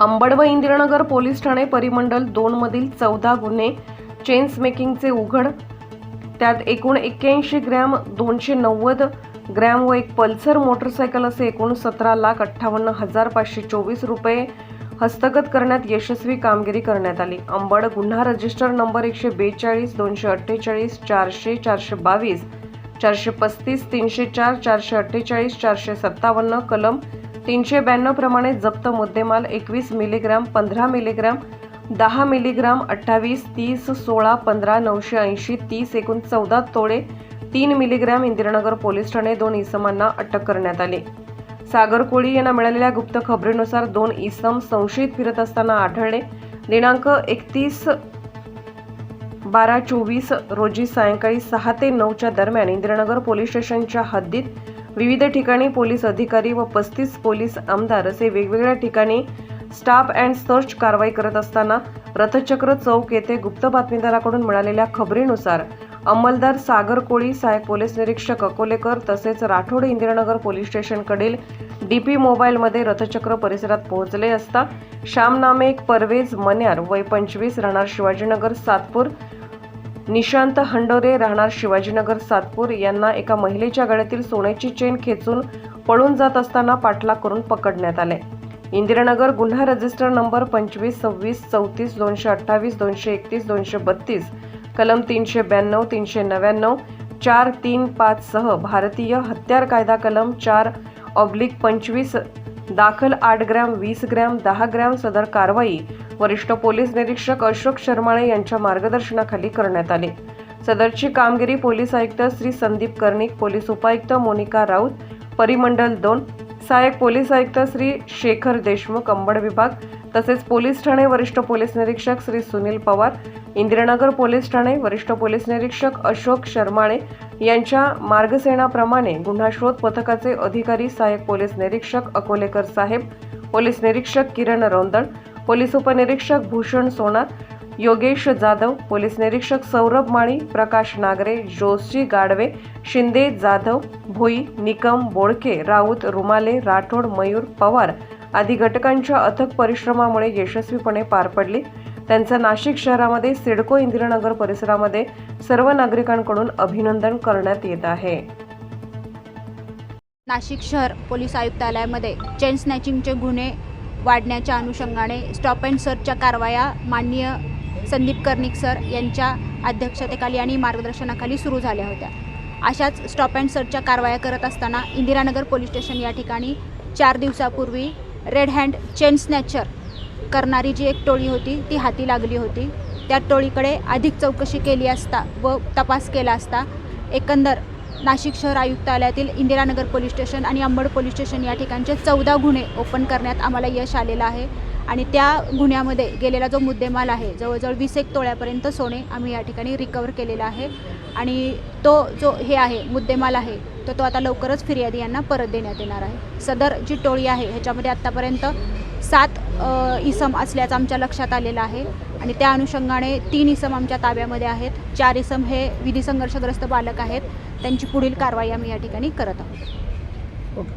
अंबड व इंदिरानगर पोलीस ठाणे परिमंडल दोनमधील चौदा गुन्हे चेन्स मेकिंगचे उघड. त्यात एकूण एक्क्याऐंशी ग्रॅम दोनशे नव्वद ग्रॅम व एक पल्सर मोटरसायकल असे एकूण सतरा लाख अठ्ठावन्न हजार पाचशे चोवीस रुपये हस्तगत करण्यात यशस्वी कामगिरी करण्यात आली. अंबड गुन्हा रजिस्टर नंबर एकशे बेचाळीस दोनशे अठ्ठेचाळीस चारशे चारशे बावीस चारशे पस्तीस तीनशे चार चारशे अठ्ठेचाळीस चारशे सत्तावन्न कलम तीनशे ब्याण्णव प्रमाणे जप्त मुद्देमाल एकवीस मिलीग्राम पंधरा मिलीग्रॅम दहा मिलीग्राम अठ्ठावीस तीस सोळा पंधरा नऊशे ऐंशी तीस एकूण चौदा तोडे तीन मिलीग्रॅम इंदिरानगर पोलीस ठाणे दोन इसमांना अटक करण्यात आली. सागर कोळी यांना मिळालेल्या गुप्त खबरीनुसार दोन इसम संशयित फिरत असताना आढळले. दिनांक एकतीस बारा चोवीस रोजी सायंकाळी सहा ते नऊच्या दरम्यान इंदिरानगर पोलीस स्टेशनच्या हद्दीत विविध ठिकाणी पोलीस अधिकारी व पस्तीस पोलीस आमदार असे वेगवेगळ्या ठिकाणी स्टाफ अँड सर्च कारवाई करत असताना रथचक्र चौक येथे गुप्त बातमीदाराकडून मिळालेल्या खबरीनुसार अंमलदार सागर कोळी सहाय्यक पोलीस निरीक्षक अकोलेकर तसेच राठोड इंदिरानगर पोलीस स्टेशनकडील डी पी मोबाईलमध्ये रथचक्र परिसरात पोहोचले असता श्याम नामे एक परवेज मन्यार वय पंचवीस राहणार शिवाजीनगर सातपूर निशांत हंडोरे राहणार शिवाजीनगर सातपूर. यांना एका महिलेच्या गळ्यातील सोन्याची चेन खेचून पळून जात असताना पाठलाग करून पकडण्यात आले. इंदिरानगर गुन्हा रजिस्टर नंबर पंचवीस सव्वीस चौतीस दोनशे अठ्ठावीस दोनशे एकतीस दोनशे बत्तीस कलम तीनशे ब्याण्णव तीनशे नव्याण्णव चार तीन पाच सह भारतीय हत्यार कायदा कलम चार ऑब्लिक पंचवीस दाखल आठ ग्रॅम वीस ग्रॅम दहा ग्रॅम सदर कारवाई वरिष्ठ पोलीस निरीक्षक अशोक शर्माळे यांच्या मार्गदर्शनाखाली करण्यात आली. सदरची कामगिरी पोलीस आयुक्त श्री संदीप कर्णिक पोलीस उपायुक्त मोनिका राऊत परिमंडल दोन सहाय्यक पोलीस आयुक्त श्री शेखर देशमुख अंबड विभाग तसेच पोलीस ठाणे वरिष्ठ पोलीस निरीक्षक श्री सुनील पवार इंदिरानगर पोलीस ठाणे वरिष्ठ पोलीस निरीक्षक अशोक शर्माणे यांच्या मार्गसेनाप्रमाणे गुन्हा शोध पथकाचे अधिकारी सहाय्यक पोलीस निरीक्षक अकोलेकर साहेब पोलीस निरीक्षक किरण रोंदळ पोलीस उपनिरीक्षक भूषण सोनार योगेश जाधव पोलीस निरीक्षक सौरभ माळी प्रकाश नागरे जोशी गाडवे शिंदे जाधव भुई निकम बोडके राऊत रुमाले राठोड मयूर पवार आदी घटकांच्या अथक परिश्रमामुळे यशस्वीपणे पार पडली. त्यांचं नाशिक शहरामध्ये सिडको इंदिरानगर परिसरामध्ये सर्व नागरिकांकडून अभिनंदन करण्यात येत आहे. नाशिक शहर पोलीस आयुक्तालयामध्ये चेन स्नॅचिंगचे गुन्हे वाढण्याच्या अनुषंगाने स्टॉप अँड सर्चच्या कारवाया माननीय संदीप कर्णिक सर यांच्या अध्यक्षतेखाली आणि मार्गदर्शनाखाली सुरू झाल्या होत्या. अशाच स्टॉप अँड सर्चच्या कारवाया करत असताना इंदिरानगर पोलीस स्टेशन या ठिकाणी चार दिवसापूर्वी रेड हँड चेन स्नॅचर करणारी जी एक टोळी होती ती हाती लागली होती. त्या टोळीकडे अधिक चौकशी केली असता व तपास केला असता एकंदर नाशिक शहर आयुक्तालयातील इंदिरानगर पोलीस स्टेशन आणि अंबड पोलीस स्टेशन या ठिकाणचे चौदा गुन्हे ओपन करण्यात आम्हाला यश आलेलं आहे. आणि त्या गुन्ह्यामध्ये गेलेला जो मुद्देमाल आहे जवळजवळ वीस एक तोळ्यापर्यंत सोने आम्ही या ठिकाणी रिकवर केलेला आहे. आणि तो जो हे आहे मुद्देमाल आहे तर तो आता लवकरच फिर्यादी यांना परत देण्यात येणार आहे. सदर जी टोळी आहे ह्याच्यामध्ये आत्तापर्यंत सात इसम असल्याचं आमच्या लक्षात आलेलं आहे. आणि त्या अनुषंगाने तीन इसम आमच्या ताब्यामध्ये आहेत. चार इसम हे विधी संघर्षग्रस्त बालक आहेत. त्यांची पुढील कारवाई आम्ही या ठिकाणी करत आहोत.